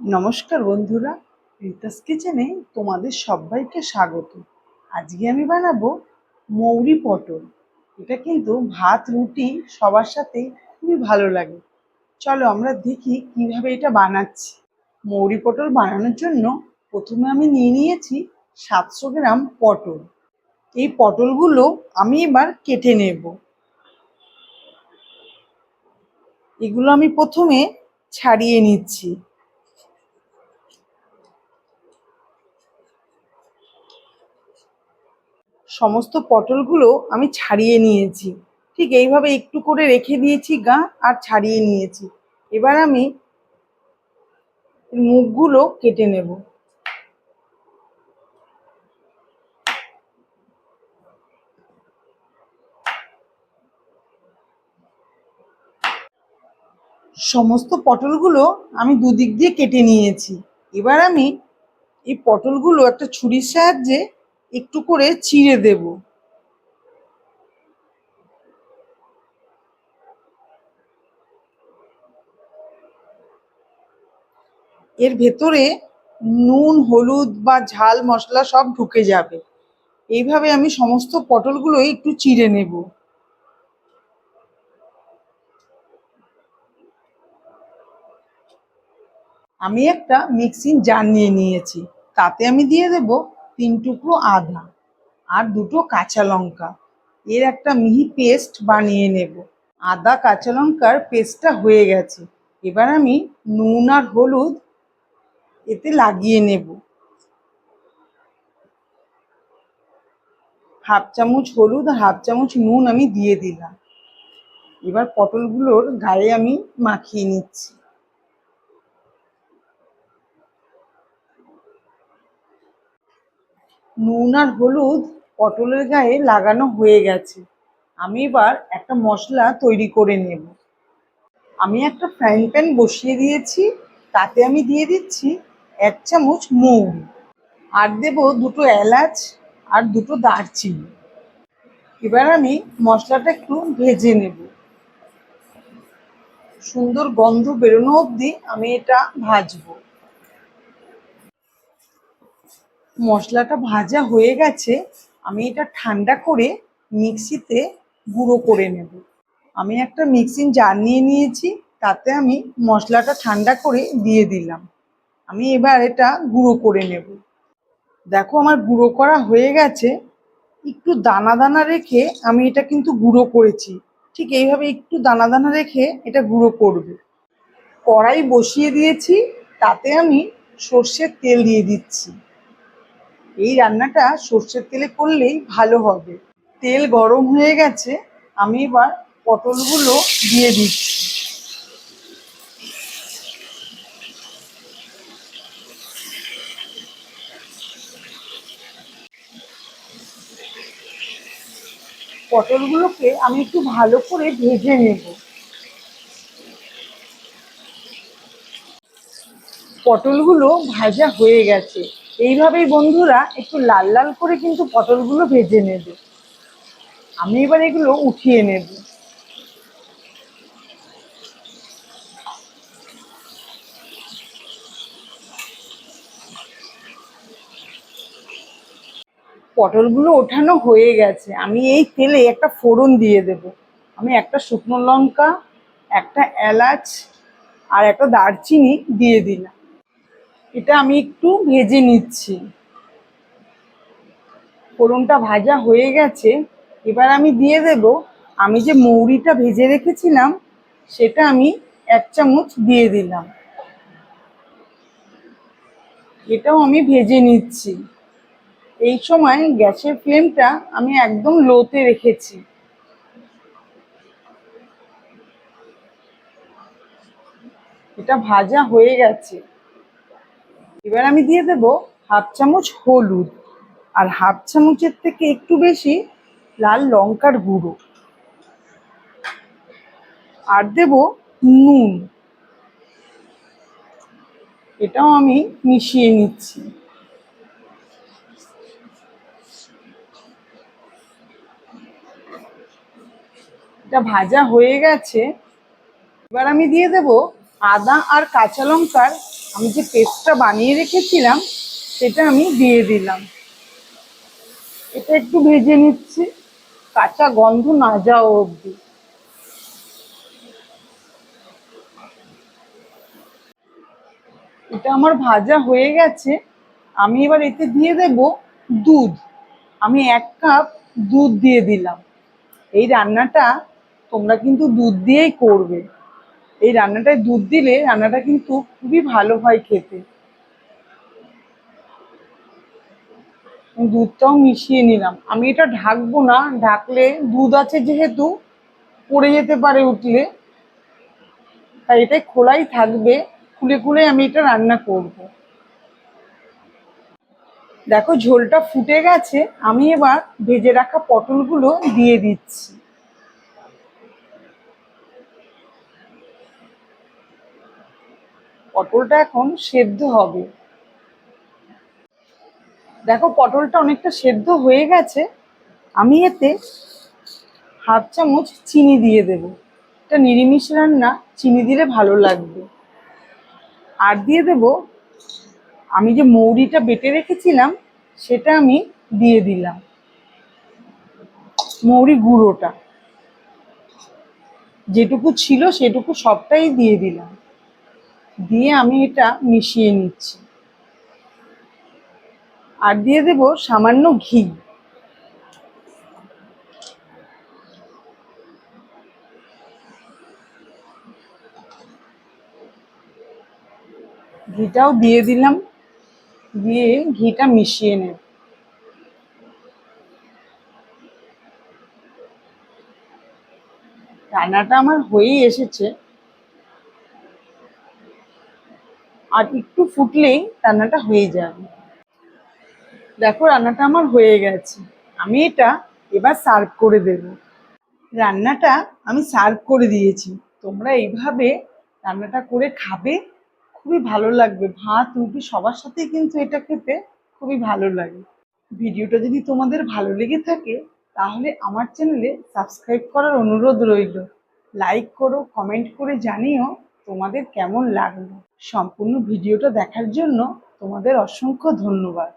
নমস্কার বন্ধুরা, রিতাস কিচেনে তোমাদের সবাইকে স্বাগত। আজকে আমি বানাবো মৌরি পটল। এটা কিন্তু ভাত, রুটি সবার সাথে খুবই ভালো লাগে। চলো আমরা দেখি কীভাবে এটা বানাচ্ছি। মৌরি পটল বানানোর জন্য প্রথমে আমি নিয়ে নিয়েছি সাতশো গ্রাম পটল। এই পটলগুলো আমি এবার কেটে নেব। এগুলো আমি প্রথমে ছাড়িয়ে নিচ্ছি। সমস্ত পটলগুলো আমি ছাড়িয়ে নিয়েছি। ঠিক এইভাবে একটু করে রেখে দিয়েছি গা আর ছাড়িয়ে নিয়েছি। এবার আমি মুখগুলো কেটে নেব। সমস্ত পটলগুলো আমি দুদিক দিয়ে কেটে নিয়েছি। এবার আমি এই পটলগুলো একটা ছুরির সাহায্যে একটু করে চিড়ে দেব। এর ভেতরে নুন, হলুদ বা ঝাল, মশলা সব ঢুকে যাবে। এইভাবে আমি সমস্ত পটলগুলো একটু চিড়ে নেব। আমি একটা মিক্সিং জার নিয়ে নিয়েছি। তাতে আমি দিয়ে দেব তিন টুকরো আদা আর দুটো কাঁচা লঙ্কা। এর একটা মিহি পেস্ট বানিয়ে নেব। আদা কাঁচা লঙ্কার পেস্টটা হয়ে গেছে। এবার আমি নুন আর হলুদ এতে লাগিয়ে নেব। হাফ চামচ হলুদ আর হাফ চামচ নুন আমি দিয়ে দিলাম। এবার পটলগুলোর গায়ে আমি মাখিয়ে নিচ্ছি। নুন আর হলুদ পটলের গায়ে লাগানো হয়ে গেছে। আমি এবার একটা মশলা তৈরি করে নেব। আমি একটা ফ্রাইং প্যান বসিয়ে দিয়েছি, তাতে আমি দিয়ে দিচ্ছি এক চামচ মৌরি। আর দেব দুটো এলাচ আর দুটো দারচিনি। এবার আমি মশলাটা একটু ভেজে নেব। সুন্দর গন্ধ বেরোনো অবধি আমি এটা ভাজবো। মশলাটা ভাজা হয়ে গেছে, আমি এটা ঠান্ডা করে মিক্সিতে গুঁড়ো করে নেব। আমি একটা মিক্সিং জার নিয়ে নিয়েছি, তাতে আমি মশলাটা ঠান্ডা করে দিয়ে দিলাম। আমি এবার এটা গুঁড়ো করে নেব। দেখো আমার গুঁড়ো করা হয়ে গেছে। একটু দানা দানা রেখে আমি এটা কিন্তু গুঁড়ো করেছি। ঠিক এইভাবে একটু দানা দানা রেখে এটা গুঁড়ো করবে। কড়াই বসিয়ে দিয়েছি, তাতে আমি সর্ষের তেল দিয়ে দিচ্ছি। এই রান্নাটা সর্ষের তেলে করলেই ভালো হবে। তেল গরম হয়ে গেছে, আমি এবার পটলগুলো দিয়ে দিচ্ছি। পটলগুলোকে আমি একটু ভালো করে ভেজে নেব। পটলগুলো ভাজা হয়ে গেছে। এইভাবেই বন্ধুরা একটু লাল লাল করে কিন্তু পটলগুলো ভেজে নেবে। আমি এবার এগুলো উঠিয়ে নেব। পটলগুলো ওঠানো হয়ে গেছে। আমি এই তেলে একটা ফোড়ন দিয়ে দেব। আমি একটা শুকনো লঙ্কা, একটা এলাচ আর একটা দারচিনি দিয়ে দিলাম। এটা আমি একটু ভেজে নিচ্ছি। ফোড়নটা ভাজা হয়ে গেছে, এবার আমি দিয়ে দেব। আমি যে মৌরিটা ভেজে রেখেছিলাম, সেটা আমি এক চামচ দিয়ে দিলাম। এটাও আমি ভেজে নিচ্ছি। এই সময় গ্যাসের ফ্লেমটা আমি একদম লোতে রেখেছি। এটা ভাজা হয়ে গেছে। এবার আমি দিয়ে দেব হাফ চামচ হলুদ। আর হাফ চামচের থেকে একটু বেশি লাল লঙ্কার গুঁড়ো। আর দেব নুন। এটাও আমি মিশিয়ে নিচ্ছি। এটা ভাজা হয়ে গেছে। এবার আমি দিয়ে দেব আদা আর কাঁচা লঙ্কার আমি যে পেস্টটা বানিয়ে রেখেছিলাম, সেটা আমি দিয়ে দিলাম। এটা একটু ভেজে নিচ্ছি, কাঁচা গন্ধ না যাওয়া অবধি। এটা আমার ভাজা হয়ে গেছে, আমি এবার এতে দিয়ে দেব দুধ। আমি এক কাপ দুধ দিয়ে দিলাম। এই রান্নাটা তোমরা কিন্তু দুধ দিয়েই করবে। এই রান্নাটায় দুধ দিলে রান্নাটা কিন্তু খুবই ভালো হয় খেতে। দুধটাও মিশিয়ে নিলাম। আমি এটা ঢাকবো না, ঢাকলে দুধ আছে যেহেতু, পড়ে যেতে পারে উঠলে। তাই এটাই খোলাই থাকবে, খুলে খুলে আমি এটা রান্না করব। দেখো ঝোলটা ফুটে গেছে, আমি এবার ভেজে রাখা পটলগুলো দিয়ে দিচ্ছি। পটলটা এখন সেদ্ধ হবে। দেখো, পটলটা অনেকটা সেদ্ধ হয়ে গেছে। আমি এতে হাফ চামচ চিনি দিয়ে দেব। এটা নিরামিষ রান্না, চিনি দিলে ভালো লাগবে। আর দিয়ে দেব, আমি যে মৌরিটা বেটে রেখেছিলাম, সেটা আমি দিয়ে দিলাম। মৌরি গুঁড়োটা। যেটুকু ছিল সেটুকু সবটাই দিয়ে দিলাম। দিয়ে আমি এটা মিশিয়ে নিচ্ছি। আর দিয়ে দেব সামান্য ঘি। ঘিটাও দিয়ে দিলাম, দিয়ে ঘিটা মিশিয়ে নেব। রান্নাটা আমার হয়েই এসেছে। আর একটু ফুটলেই রান্নাটা হয়ে যাবে। দেখো, রান্নাটা আমার হয়ে গেছে। আমি এটা এবার সার্ভ করে দেব। রান্নাটা আমি সার্ভ করে দিয়েছি। তোমরা এইভাবে রান্নাটা করে খাবে, খুবই ভালো লাগবে। ভাত, রুটি সবার সাথেই কিন্তু এটা খেতে খুবই ভালো লাগে। ভিডিওটা যদি তোমাদের ভালো লেগে থাকে, তাহলে আমার চ্যানেলে সাবস্ক্রাইব করার অনুরোধ রইল। লাইক করো কমেন্ট করে জানিও। তোমাদের কেমন লাগল? সম্পূর্ণ ভিডিওটা দেখার জন্য তোমাদের অসংখ্য ধন্যবাদ।